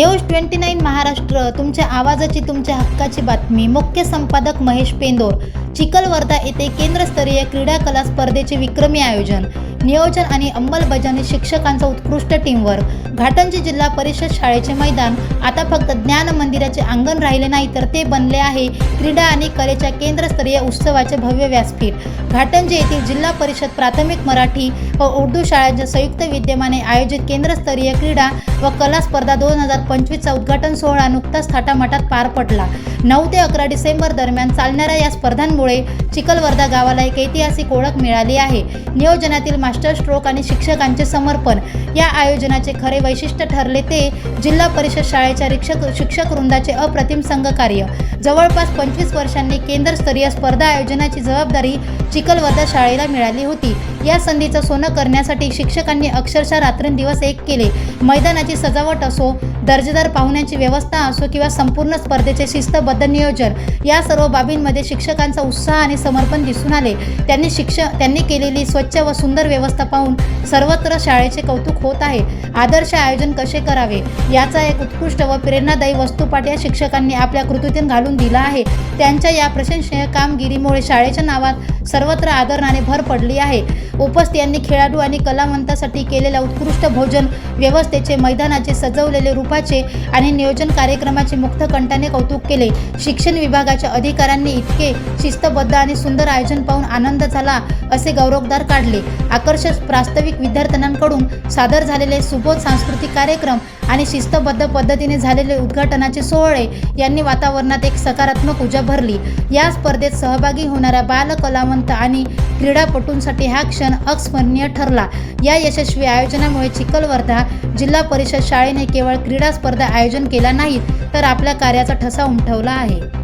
News twenty nine Maharashtra तुमच्या आवाजाची तुमच्या हक्काची बातमी. मुख्य संपादक महेश पेंदोर. चिखलवर्धा येथे केंद्रस्तरीय क्रीडा कला स्पर्धेचे विक्रमी आयोजन. नियोजन आणि अंमलबजावणी शिक्षकांचं उत्कृष्ट टीमवर्क घाटंजी जिल्हा परिषद शाळेचे मैदान. आता फक्त ज्ञान मंदिराचे अंगण राहिले नाही तर ते बनले आहे क्रीडा आणि कलेच्या केंद्रस्तरीय उत्सवाचे भव्य व्यासपीठ. घाटंजी येथील जिल्हा परिषद प्राथमिक मराठी व उर्दू शाळांच्या संयुक्त विद्यमाने आयोजित केंद्रस्तरीय क्रीडा व कला स्पर्धा दोन हजार पंचवीसचा उद्घाटन सोहळा नुकताच थाटामाटात पार पडला. नऊ ते अकरा डिसेंबर दरम्यान चालणाऱ्या या स्पर्धांमुळे चिखलवर्धा गावाला एक ऐतिहासिक ओळख मिळाली आहे. नियोजनातील मास्टर स्ट्रोक आणि शिक्षकांचे समर्पण. या आयोजनाचे खरे वैशिष्ट्य ठरले ते जिल्हा परिषद शाळेच्या शिक्षक शिक्षक वृंदाचे अप्रतिम संघकार्य जवळपास पंचवीस वर्षांनी केंद्रस्तरीय स्पर्धा आयोजनाची जबाबदारी चिखलवर्धा शाळेला मिळाली होती. या संधीचं सोनं करण्यासाठी शिक्षकांनी अक्षरशः रात्रंदिवस एक केले. मैदानाची सजावट असो दर्जेदार पाहुण्यांची व्यवस्था असो किंवा संपूर्ण स्पर्धेचे शिस्तबद्ध नियोजन या सर्व बाबींमध्ये शिक्षकांचा उत्साह आणि समर्पण दिसून आले. त्यांनी शिक्षक त्यांनी केलेली स्वच्छ व सुंदर व्यवस्था पाहून सर्वत्र शाळेचे कौतुक होत आहे. आदर्श आयोजन कसे करावे? याचा एक उत्कृष्ट व प्रेरणादायी वस्तुपाठ या शिक्षकांनी आपल्या कृतीतून घालून दिला आहे. त्यांच्या या प्रशंसनीय कामगिरीमुळे शाळेच्या नावात सर्वत्र आदरणाने भर पडली आहे. उपस्थित यांनी खेळाडू आणि कलावंतासाठी केलेल्या उत्कृष्ट भोजन व्यवस्थेचे मैदानाचे सजवलेले रूपाचे आणि नियोजन कार्यक्रमाचे मुक्त कंठाने कौतुक केले. शिक्षण विभागाच्या अधिकाऱ्यांनी इतके शिस्तबद्ध आणि सुंदर आयोजन पाहून आनंद झाला असे गौरवदार काढले. आकर्षक प्रास्ताविक विद्यार्थ्यांकडून सादर झालेले सुबोध सांस्कृतिक कार्यक्रम आणि शिस्तबद्ध पद्धतीने झालेले उद्घाटनाचे सोहळे यांनी वातावरणात एक सकारात्मक ऊर्जा भरली. या स्पर्धेत सहभागी होणाऱ्या बालकलावंत आणि क्रीडापटूंसाठी हा क्षण अस्मरणीय ठरला. या यशस्वी आयोजनामुळे चिखलवर्धा जिल्हा परिषद शाळेने केवळ क्रीडा स्पर्धा आयोजन केला नाही तर आपल्या कार्याचा ठसा उमटवला आहे.